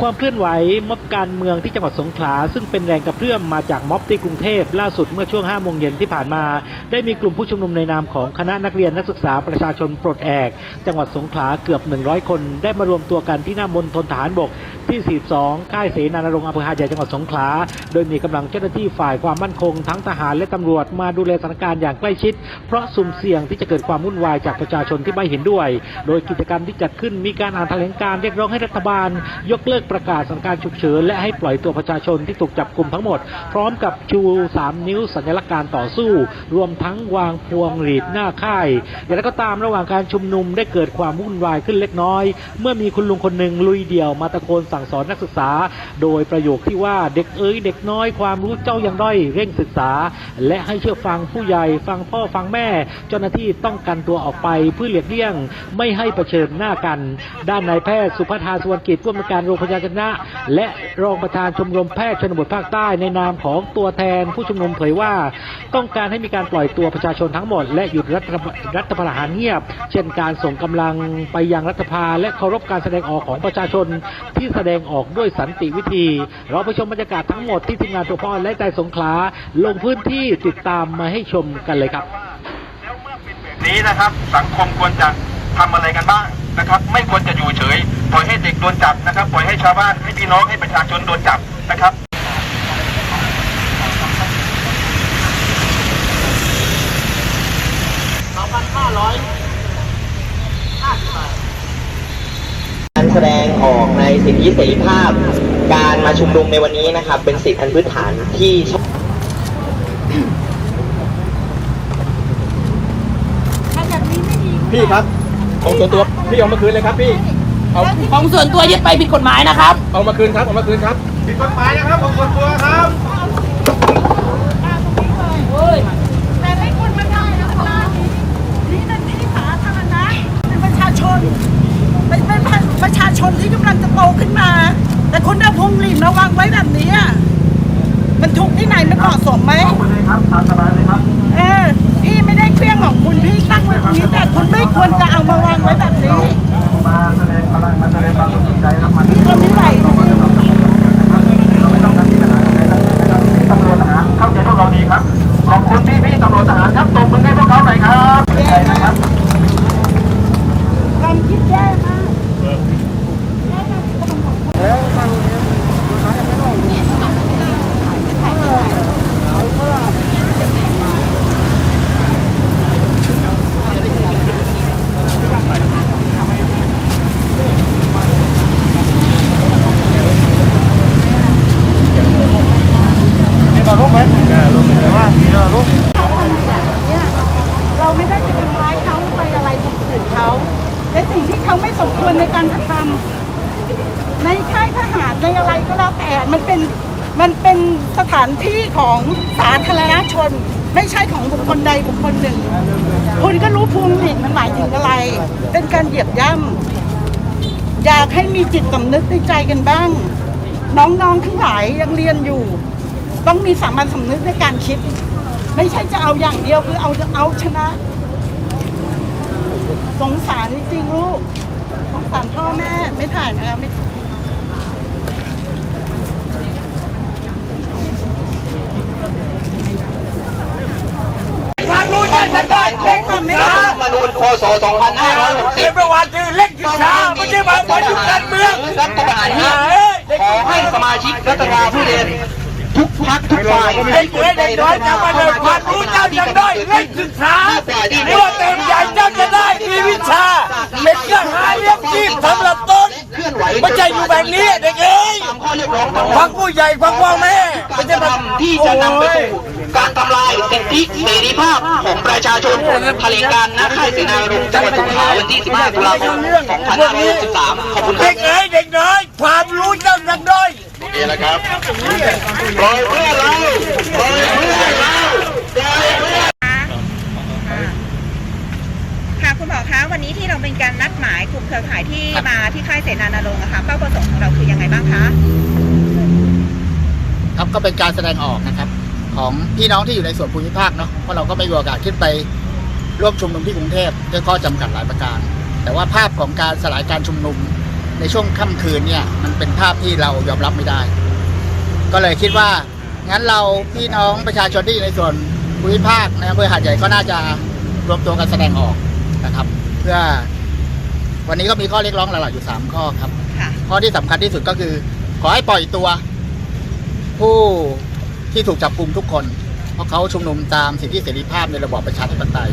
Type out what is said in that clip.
ความเคลื่อนไหวม็อบการเมืองที่จังหวัดสงขลาซึ่งเป็นแรงกระเพื่อมมาจากม็อบที่กรุงเทพล่าสุดเมื่อช่วง5โมงเย็นที่ผ่านมา ได้มีกลุ่มผู้ชุมนุมในนามของคณะนักเรียนนักศึกษาประชาชนปลดแอก จังหวัดสงขลาเกือบ 100 คนได้มารวมตัวกันที่หน้ามณฑลทหารบก ที่ 42 ค่ายเสนานรงค์อำเภอหาดใหญ่จังหวัดสงขลา โดยมีกำลังเจ้าหน้าที่ฝ่ายความมั่นคงทั้งทหารและตำรวจมาดูแลสถานการณ์อย่างใกล้ชิด เพราะสุ่มเสี่ยงที่จะเกิดความวุ่นวายจากประชาชนที่ไม่เห็นด้วย โดยกิจกรรมที่จัดขึ้นมีการอ่านแถลงการเรียกร้องให้รัฐบาล ยกเลิกประกาศสถานการณ์ฉุกเฉินและให้ปล่อยตัวประชาชนที่ถูกจับกลุ่มทั้งหมด พร้อมกับชู3นิ้วสัญลักษณ์การต่อสู้ รวมทั้งวางพวงหรีดหน้าค่ายอย่างไรก็ตามระหว่างการชุมนุมได้เกิดความวุ่นวายขึ้นเล็กน้อย เมื่อมีคุณลุงคนหนึ่งลุยเดี่ยวมาตะโกนสั่งสอนนักศึกษา โดยประโยคที่ว่าเด็กเอ้ยเด็กน้อยความรู้เจ้ายังด้อยเร่งศึกษา และให้เชื่อฟังผู้ใหญ่ฟังพ่อฟังแม่ เจ้าหน้าที่ต้องกันตัวออกไปเพื่อเลียกเลี่ยง ไม่ให้เผชิญหน้ากัน ด้านนายแพทย์สุภธาสุวรรณกิจผู้อำนวยการโรงพยาบาลชนะ และรองประธานชมรมแพทย์ชนบทภาคใต้ในนามของตัวแทนผู้ชุมนุมเผยว่า ต้องการให้มีการปล่อยตัวประชาชนทั้งหมด และหยุดรัฐรัฐประหารเงียบ เช่นการส่งกำลังไปยังรัฐภาและเคารพการแสดงออกของประชาชนที่แสดงงออกด้วยสันติวิธี เราไปชมบรรยากาศทั้งหมดที่ทีมงานตัวพ่อและใจสงขลาลงพื้นที่ติดตามมาให้ชมกันเลยครับแล้วเมื่อเป็นแบบนี้นะครับ สังคมควรจะทำอะไรกันบ้างนะครับ ไม่ควรจะอยู่เฉย ปล่อยให้เด็กโดนจับนะครับ ปล่อยให้ชาวบ้านให้พี่น้องให้ประชาชนโดนจับนะครับ การแสดงออกใน สิทธิเสรีภาพ การมาชุมนุมในวันนี้นะครับ เป็นสิทธิอันพื้นฐานที่ชอบพี่ครับของส่วนตัวพี่เอามาคืนเลยครับพี่เอาของส่วนตัวยึดไปผิดกฎหมายนะครับ เอามาคืนครับเอามาคืนครับผิดกฎหมายนะครับของส่วนตัวครับ แต่ไม่ควรมาได้นะเวลานี้นี่เป็นที่สาธารณะเป็นประชาชน เป็นเป็นประ ชาชนที่กำลังจะโตขึ้นมา แต่คุณเอาพวงหลีดมาวางไว้แบบนี้อะมันถูกที่ไหนมันเหมาะสมไหมเลยครับตามสบายเลยครับเออพี่ไม่ได้เครื่องของคุณพี่ตั้งไว้ตรงนี้แต่คุณไม่ควรจะเอามาวางไว้แบบนี้มาแสดงพลังมาแสดงความสนใจรับมันพี่ทนไม่ไหวจริงเราไม่ต้องการที่จะหาอะไรนะครับพี่ตำรวจทหารเข้าใจพวกเราดีครับขอบคุณพี่พี่ๆตำรวจทหารครับตบมือให้พวกเขาหน่อยครับใช่นะครับความคิดแย่มาก เราไม่ได้ไปทำร้ายเขาไปอะไรคนอื่นเขาในสิ่งที่เขาไม่ สมควรในการกระทำในค่ายทหารในอะไรก็แล้วแต่ มันเป็นมันเป็นสถานที่ของสาธารณชน ไม่ใช่ของบุคคลใดบุคคลหนึ่งคุณก็รู้ภูมิหลิดมันหมายถึงอะไร เป็นการเหยียบย่ำอยากให้มีจิตสำนึกในใจกันบ้าง น้องๆทั้งหลายยังเรียนอยู่ ต้องมีสามัญสำนึกในการคิด ไม่ใช่จะเอาอย่างเดียวคือเอาเอาชนะสงสารจริงๆลูก สารพ่อแม่ไม่ถ่ายนะคะไม่ความรู้จักจะได้เล็กมันไม่ได้รัฐธรรมนูญคศ2560เมื่อวานคือเล่นกีฬาไม่ใช่มาบอลยุคการเมืองรัฐประหารเนี่ยขอให้สมาชิกรัฐสภาผู้เรียนทุกพักทุกฝ่ายเด็กเล็กเด็กน้อยจำมาเลยความรู้เจ้ายังได้เล่นศึกษาเมื่อเต็ม ข้อเรียกร้องทั้งหมฟัดงผู้ใหญ่ฟังพ่อแม่กาไม่รใช่กระมาทำที่จะนำไปสู่การทำลายสิทธิเสรีภาพของประชาชนแถลงการณค่ายเสนารงค์จังหวัดสงขลาวันที่ 15 ตุลาคม 2563 ขอบคุณคเด็รับกเอ้ยเด็กน้อย ความรู้เจ้ายังด้อย นี่แหละครับปล่อยเพื่อเราปล่อยเพื่อเราปล่อยเพื่อ ค่ะคุณหมอคะวันนี้ที่เราเป็นการนัดหมายกลุ่มเครือข่ายที่มาที่ค่ายเสนานารงค์อะค่ะเป้าประสงค์ของเราคือยังไงบ้างคะ ครับก็เป็นการแสดงออกนะครับ ของพี่น้องที่อยู่ในส่วนภูมิภาคเนาะเพราะเราก็ไม่มีโอกาสขึ้นไปร่วมชุมนุมที่กรุงเทพด้วยข้อจำกัดหลายประการ แต่ว่าภาพของการสลายการชุมนุมในช่วงค่ำคืนเนี่ยมันเป็นภาพที่เรายอมรับไม่ได้ ก็เลยคิดว่างั้นเราพี่น้องประชาชนที่อยู่ในส่วนภูมิภาคในอำเภอหาดใหญ่ก็น่าจะรวมตัวกันแสดงออก นะครับ เพื่อวันนี้ก็มีข้อเรียกร้องหลักๆอยู่สามข้อครับค่ะข้อที่สำคัญที่สุดก็คือ ขอให้ปล่อยตัว ผู้ที่ถูกจับกลุ่มทุกคน เพราะเขาชุมนุมตามสิทธิเสรีภาพในระบอบประชาธิปไตย